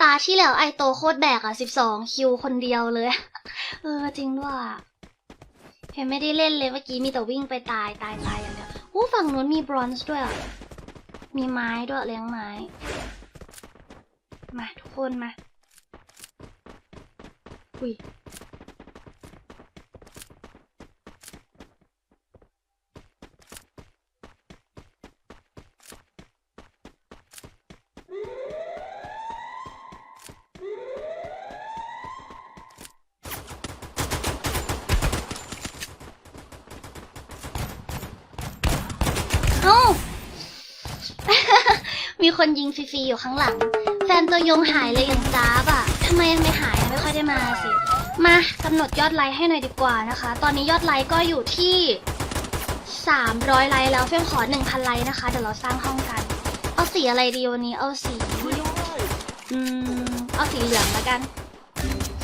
ตาที่แล้วไอโตโคตรแบกอะสิบสองคิวคนเดียวเลย เออจริงด้วยเห็นไม่ได้เล่นเลยเมื่อกี้มีแต่วิ่งไปตายตายตายอย่างเดียวอู้ฝั่งนู้นมีบรอนซ์ด้วยอะมีไม้ด้วยเลี้ยงไม้ มาทุกคนมา อุ้ย เอ้า มีคนยิงฟรีๆอยู่ข้างหลัง แฟนตัวยงหายเลยอย่างจ้าบอะทำไมยังไม่หายไม่ค่อยได้มาสิ มากำหนดยอดไลค์ให้หน่อยดีกว่านะคะ ตอนนี้ยอดไลค์ก็อยู่ที่ 300 ไลค์แล้วเฟียมขอ 1,000 ไลค์นะคะ เดี๋ยวเราสร้างห้องกัน เอาสีอะไรดีวันนี้ เอาสี อืม เอาสีเหลืองแล้วกัน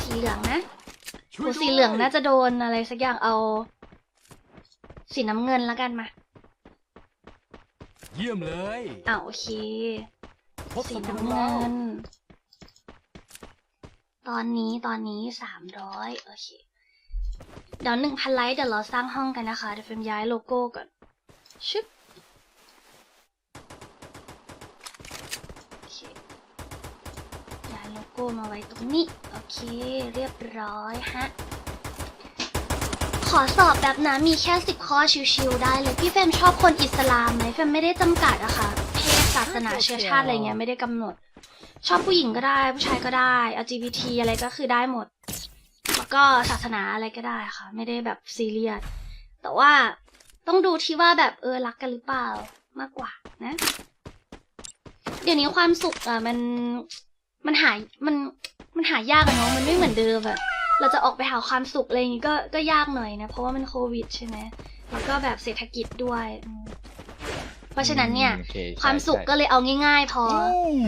สีเหลืองนะโหสีเหลืองน่าจะโดนอะไรสักอย่างเอา สีน้ำเงินแล้วกันมา เยี่ยมเลยอ่าโอเคพบสีศัตรูน้ำแล้เงิวนตอนนี้ตอนนี้สามร้อยโอเค เดี๋ยวหนึ่งพันไลค์เดี๋ยวเราสร้างห้องกันนะคะ เดี๋ยวเฟรมย้ายโลโก้ก่อน ชึบโอเคย้ายโลโก้มาไว้ตรงนี้ โอเค เรียบร้อยฮะข อสอบแบบนะมีแค่สิบข้อชิวๆได้เลยพี่เฟรมชอบคนอิสลามไหมเฟรมไม่ได้จำกัดอะค่ะเพศศาสนาเชื้อชาติอะไรเงี้ยไม่ได้กำหนด ชอบผู้หญิงก็ได้ผู้ชายก็ได้ LGBT อะไรก็คือได้หมด แล้วก็ศาสนาอะไรก็ได้ค่ะ ไม่ได้แบบซีเรียสแต่ว่าต้องดูที่ว่าแบบเออรักกันหรือเปล่ามากกว่านะ เดี๋ยวนี้ความสุขอะมันมันหายมันมันหายากอะเนาะมันไม่เหมือนเดิมอะ เราจะออกไปหาความสุขอะไรอย่างงี้ก็ก็ยากหน่อยนะ เพราะว่ามันโควิดใช่ไหมแล้วก็แบบเศรษฐกิจด้วยอืมเพราะฉะนั้นเนี่ย โอใช่ความสุขใช่ก็เลยเอาง่าย ๆ พออืม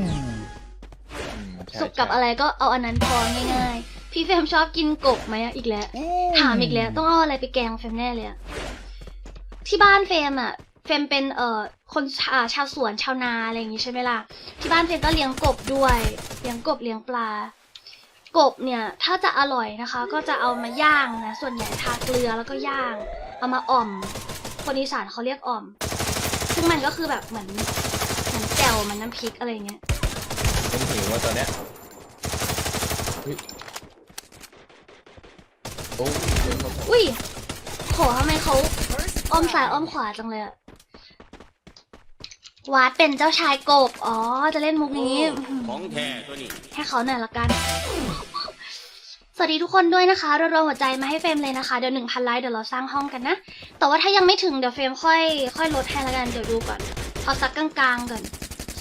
ใช่สุขกับใช่อะไรก็เอาอันนั้นพอง่ายๆ พี่เฟรมชอบกินกบไหมอะอีกแล้ว ถามอีกแล้วต้องเอาอะไรไปแกงเฟรมแน่เลยอะที่บ้านเฟรมอะเฟรมเป็นเอ่อคนชาชาวสวนชาวนาอะไรอย่างงี้ใช่ไหมล่ะที่บ้านเฟรมก็เลี้ยงกบด้วยเลี้ยงกบเลี้ยงปลา กบเนี่ยถ้าจะอร่อยนะคะ ก็จะเอามาย่างนะ ส่วนใหญ่ทาเกลือแล้วก็ย่าง เอามาอ่อม คนอีสานเขาเรียกอ่อม ซึ่งมันก็คือแบบเหมือนเหมือนแจ่วเหมันน้ำพริกอะไรอย่างเงี้ยผมหิวว่าตอนเนี้ยอุ๊ยโอ้ยเดี๋ยวเขาอุ้ยโหทำไมเขาอ้อมซ้ายอ้อมขวาจังเลยอะ วาดเป็นเจ้าชายกบ อ๋อ จะเล่นมุกนี้ ของแท้ตัวนี้ ให้เขาหน่อยละกัน สวัสดีทุกคนด้วยนะคะรัวๆหัวใจมาให้เฟรมเลยนะคะ เดี๋ยวหนึ่งพันไลค์เดี๋ยวเราสร้างห้องกันนะ แต่ว่าถ้ายังไม่ถึงเดี๋ยวเฟรมค่อย ค่อยลดให้ละกัน เดี๋ยวดูก่อน เอาสักกลางๆก่อน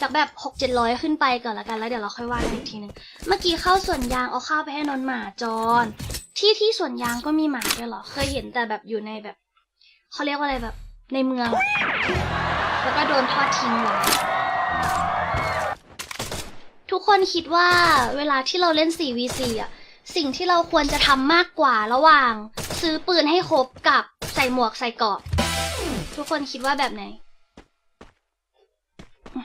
สักแบบหกเจ็ดร้อยขึ้นไปก่อนละกันแล้วเดี๋ยวเราค่อยว่ากันอีกทีหนึงเมื่อกี้เข้าสวนยางเอาข้าวไปให้นนท์หมาจร ที่ที่สวนยางก็มีหมาด้วยเหรอ เคยเห็นแต่แบบอยู่ในแบบเขาเรียกว่าอะไรแบบในเมือง แล้วก็โดนทอดทิ้งไว้ทุกคนคิดว่าเวลาที่เราเล่น 4v4 อะ สิ่งที่เราควรจะทำมากกว่าระหว่าง ซื้อปืนให้ครบกับใส่หมวกใส่เกราะทุกคนคิดว่าแบบไหนม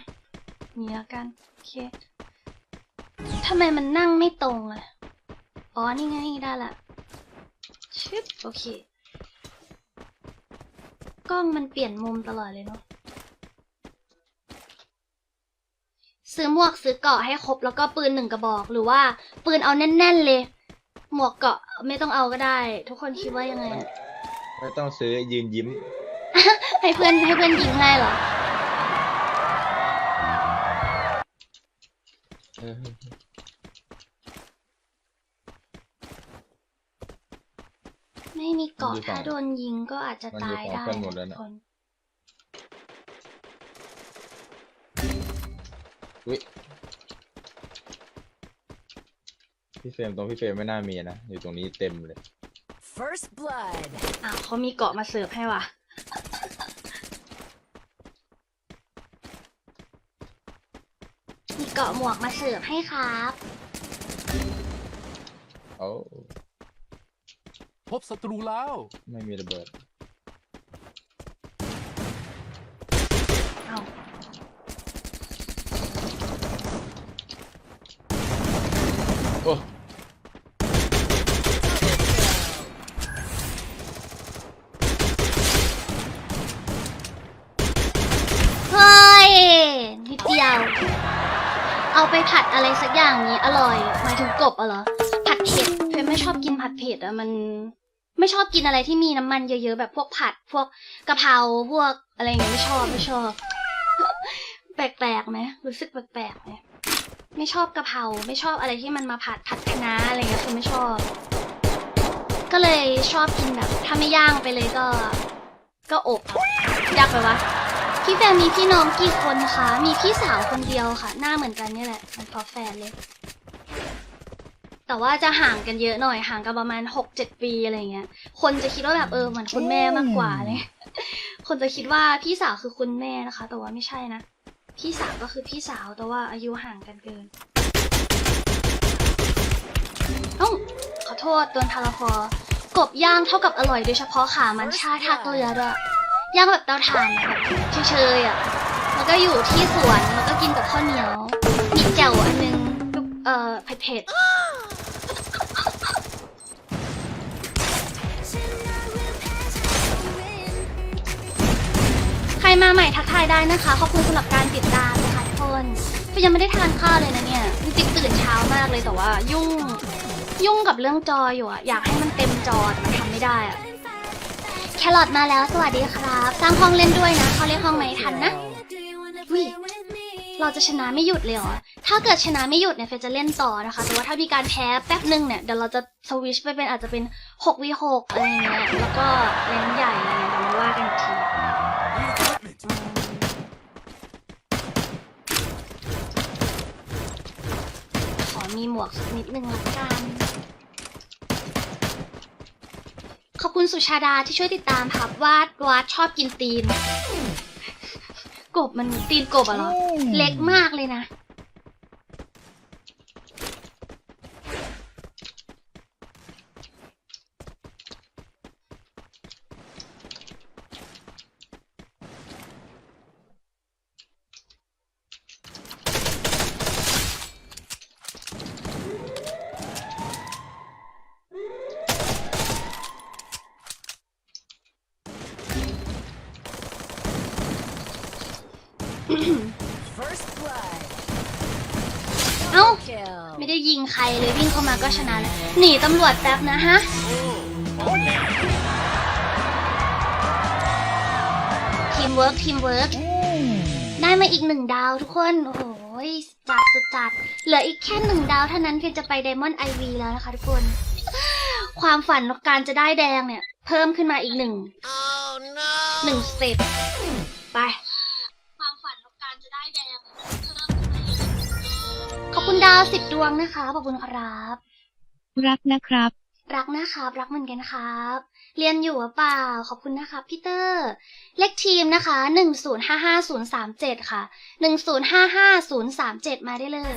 นี่แล้วกัน โอเคทำไมมันนั่งไม่ตรงอะอ๋อ นี่ไงได้ละชึบโอเค กล้องมันเปลี่ยนมุมตลอดเลยเนาะ ซื้อหมวกซื้อเกราะให้ครบแล้วก็ปืนหนึ่งกระบอก หรือว่าปืนเอาแน่น ๆเลย หมวกเกราะไม่ต้องเอาก็ได้ ทุกคนคิดว่ายังไงอะไม่ต้องซื้อยืนยิ้ม ให้เพื่อนให้เพื่อนยิงให้เหรอเออไม่มีเกราะถ้าโดนยิงก็อาจจะตายได้มันอยู่ของเพื่อนหมดแล้วนะนะคน อุ๊ยพี่เฟรมตรงพี่เฟรมไม่น่ามีนะ อยู่ตรงนี้เต็มเลย First blood. อ้าวเขามีเกราะมาเสิร์ฟให้ว่ะ มีเกราะหมวกมาเสิร์ฟให้ครับ โอ้พบศัตรูแล้ว ไม่มีระเบิด เอา อ้ เฮ้ย นิดเดียว เอาไปผัดอะไรสักอย่างนี้ อร่อยหมายถึงกบอะเหรอ ผัดเผ็ดเฟยไม่ชอบกินผัดเผ็ดอะมัน ไม่ชอบกินอะไรที่มีน้ำมันเยอะๆแบบพวกผัดพวกกะเพราพวกอะไรอย่างเงี้ยไม่ชอบไม่ชอบ แปลกๆไหมรู้สึกแปลกๆไหมไม่ชอบกะเพราไม่ชอบอะไรที่มันมาผัดผัดคะน้าอะไรเงี้ยคือไม่ชอบ ก็เลยชอบกินแบบถ้าไม่ย่างไปเลยก็ ก็อบยากไปวะ พี่แฟนมีพี่น้องกี่คนคะ มีพี่สาวคนเดียวค่ะ หน้าเหมือนกันนี่แหละมันพอแฟนเลย แต่ว่าจะห่างกันเยอะหน่อย ห่างกันประมาณหกเจ็ดปีอะไรเงี้ย คนจะคิดว่าแบบเออเหมือนคุณแม่มากกว่าเลย คนจะคิดว่าพี่สาวคือคุณแม่นะคะ แต่ว่าไม่ใช่นะ พี่สาวก็คือพี่สาวแต่ว่าอายุห่างกันเกินเอ้าขอโทษโดนทาราพอกบย่างเท่ากับอร่อยโดยเฉพาะขามันชาทาเกลือด้วย ย่างแบบเตาถ่านแบบเฉยๆอะแล้วก็อยู่ที่สวนแล้วก็กินกับข้าวเหนียว มีแจ่วอันนึงเอ่อเผ็ดๆใครมาใหม่ทักทายได้นะคะ ขอบคุณสำหรับการติดตามนะคะทุกคนก็ยังไม่ได้ทานข้าวเลยนะเนี่ยจริงๆตื่นเช้ามากเลยแต่ว่ายุ่ง ยุ่งกับเรื่องจออยู่อะอยากให้มันเต็มจอแต่มันทำไม่ได้อะ แครอทมาแล้วสวัสดีครับ สร้างห้องเล่นด้วยนะ เขาเรียกห้องไหมทันนะวิเราจะชนะไม่หยุดเลยเหรอ ถ้าเกิดชนะไม่หยุดเนี่ยเฟจะเล่นต่อนะคะ แต่ว่าถ้ามีการแพ้แป๊บหนึ่งเนี่ยเดี๋ยวเราจะสวิชไปเป็นอาจจะเป็น6วิ6อะไรเงี้ย แล้วก็เล่นใหญ่อะไรเงี้ยเดี๋ยวมาว่ากันอีกทีขอมีหมวกสักนิดนึงละกัน ขอบ คุณสุชาดาที่ช่วยติดตามครับวาดวาดชอบกินตีน กบมันตีนกบอะเหรอ เล็กมากเลยนะ First blood. เอ้า Kill. ไม่ได้ยิงใครเลยวิ่งเข้ามาก็ชนะเลยหนีตำรวจแป๊บนะฮะทีมเวิร์กทีมเวิร์กได้มาอีกหนึ่งดาวทุกคน โอ้โหจัดสุดจัด เหลืออีกแค่หนึ่งดาวเท่านั้นเพียงจะไปไดมอนด์ไอวีแล้วนะคะทุกคน ความฝันการจะได้แดงเนี่ย เพิ่มขึ้นมาอีกหนึ่งหนึ่งสเต็ปไป ขอบคุณดาวสิบดวงนะคะ ขอบคุณครับ รักนะครับ รักนะครับ รักเหมือนกันครับ เรียนอยู่หรือเปล่า ขอบคุณนะครับพี่เตอร์ เลขทีมนะคะหนึ่งศูนย์ห้าห้าศูนย์สามเจ็ดค่ะหนึ่งศูนย์ห้าห้าศูนย์สามเจ็ดมาได้เลย